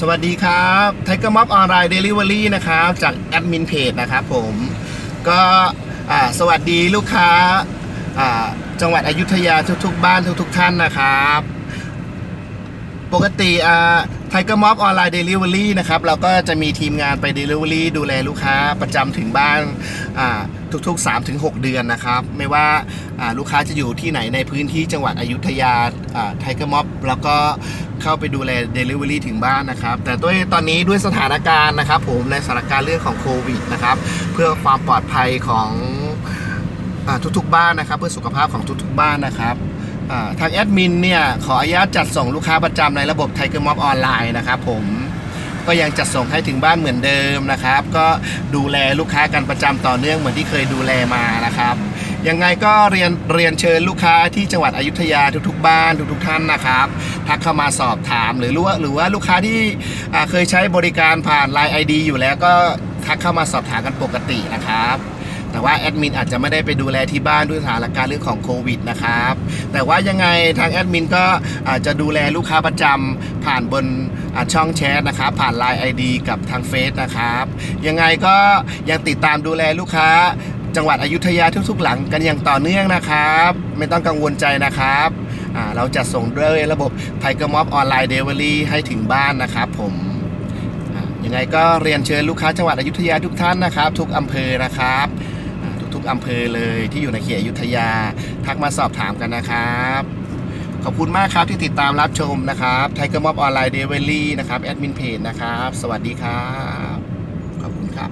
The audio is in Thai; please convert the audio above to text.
สวัสดีครับไทเกอร์ม็อบออนไลน์เดลิเวอรี่นะครับจากแอดมินเพจนะครับผมก็สวัสดีลูกค้าจังหวัดอยุธยาทุกๆ บ้านทุกๆ ท่านนะครับ ปกติไทเกอร์ม็อบออนไลน์เดลิเวอรี่นะครับเราก็จะมีทีมงานไปเดลิเวอรี่ดูแลลูกค้าประจำถึงบ้านทุกๆ 3-6 เดือนนะครับ ไม่ว่าอ่าลูกค้าจะอยู่ที่ไหนในพื้นที่จังหวัดอยุธยาไทเกอร์ม็อบแล้วก็ เข้าไปดูแลเดลิเวอรี่ถึงบ้านนะครับ แต่ด้วยตอนนี้ด้วยสถานการณ์นะครับ ผมในสถานการณ์เรื่องของโควิดนะครับ เพื่อความปลอดภัยของอทุกๆบ้านนะครับ เพื่อสุขภาพของทุกๆบ้านนะครับทางแอดมินเนี่ยขออนุญาตจัดส่งลูกค้าประจำในระบบไทเกอร์ม็อบออนไลน์นะครับผมก็ยังจัดส่งให้ถึงบ้านเหมือนเดิมนะครับ ก็ดูแลลูกค้ากันประจำต่อเนื่องเหมือนที่เคยดูแลมานะครับ ยังไงก็เรียนเรียนเชิญลูกค้าที่จังหวัดอยุธยาทุกๆ บ้านทุกๆท่านนะครับทักเข้ามาสอบถามหรือรู้ว่าหรือว่าลูกค้าที่เคยใช้บริการผ่าน Line ID อยู่แล้วก็ทักเข้ามาสอบถามกันปกตินะครับ แต่ว่าแอดมินอาจจะไม่ได้ไปดูแลที่บ้านด้วยสถานการณ์เรื่องของโควิดนะครับ แต่ว่ายังไงทางแอดมินก็อาจจะดูแลลูกค้าประจำผ่านบนช่องแชทนะครับ ผ่าน Line ID กับทางเฟซนะครับ ยังไงก็ยังติดตามดูแลลูกค้า จังหวัดอยุธยาทุกๆหลังกันอย่างต่อเนื่องนะครับ ไม่ต้องกังวลใจนะครับเราจะส่งด้วยระบบไทเกอร์ม็อบออนไลน์เดลิเวอรี่ให้ถึงบ้านนะครับผมยังไงก็เรียนเชิญลูกค้าจังหวัดอยุธยาทุกท่านนะครับ ทุกอำเภอนะครับทุกๆอำเภอเลยที่อยู่ในเขตอยุธยาทักมาสอบถามกันนะครับขอบคุณมากครับที่ติดตามรับชมนะครับไทเกอร์ม็อบออนไลน์เดลิเวอรี่นะครับแอดมินเพจนะครับ สวัสดีครับ ขอบคุณครับ